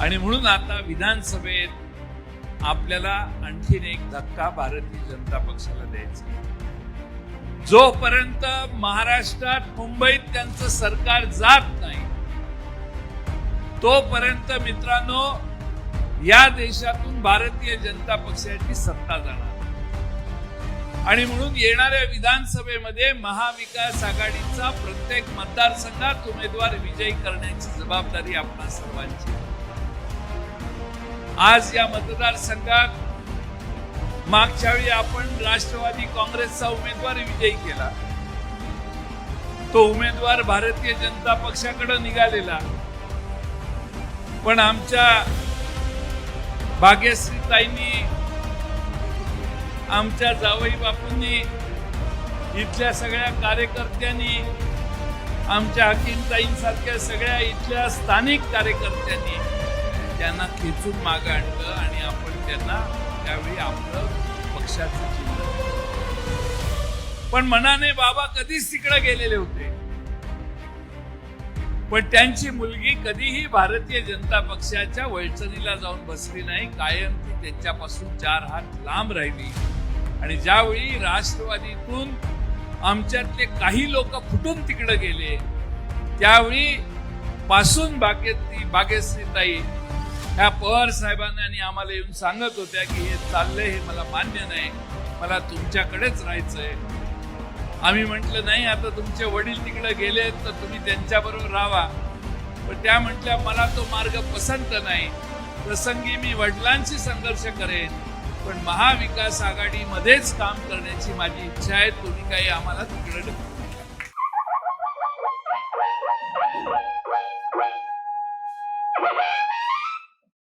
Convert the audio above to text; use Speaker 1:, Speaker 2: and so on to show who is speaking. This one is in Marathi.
Speaker 1: आणि म्हणून आता विधानसभेत आपल्याला आणखीन एक धक्का भारतीय जनता पक्षाला द्यायचा जोपर्यंत महाराष्ट्रात मुंबईत त्यांचं सरकार जात नाही तोपर्यंत मित्रांनो या देशातून भारतीय जनता पक्षाची सत्ता जाणार आणि म्हणून येणाऱ्या विधानसभेमध्ये महाविकास आघाडीचा प्रत्येक मतदारसंघात उमेदवार विजयी करण्याची जबाबदारी आपणा सर्वांची आहे. आज या मतदारसंघात मागच्या वेळी आपण राष्ट्रवादी काँग्रेसचा उमेदवार विजयी केला. तो उमेदवार भारतीय जनता पक्षाकडे निघालेला. पण आमच्या भाग्यश्रीताईंनी आमच्या जावई बापूंनी इथल्या सगळ्या कार्यकर्त्यांनी आमच्या हकीमताईंसारख्या सगळ्या इथल्या स्थानिक कार्यकर्त्यांनी त्यांना खेचून मागं आणलं आणि आपण त्यांना त्यावेळी आपलं पक्षाचं चिन्ह पण मनाने बाबा कधीच तिकडे गेलेले होते. पण त्यांची मुलगी कधीही भारतीय जनता पक्षाच्या वळचणीला जाऊन बसली नाही. कायम ती त्यांच्यापासून चार हात लांब राहिली. आणि ज्यावेळी राष्ट्रवादीतून आमच्यातले काही लोक फुटून तिकडे गेले त्यावेळी पासून बागेत बागेश्रीताई ह्या पवार साहेबांना आणि आम्हाला येऊन सांगत होत्या की हे चाललंय हे मला मान्य नाही. मला तुमच्याकडेच राहायचंय. आम्ही म्हटलं नाही आता तुमचे वडील तिकडे गेले तर तुम्ही त्यांच्याबरोबर राहा पण त्या म्हटल्या मला तो मार्ग पसंत नाही. प्रसंगी मी वडिलांशी संघर्ष करेन पण महाविकास आघाडीमध्येच काम करण्याची माझी इच्छा आहे तुम्ही काही आम्हाला तिकडे ढकलू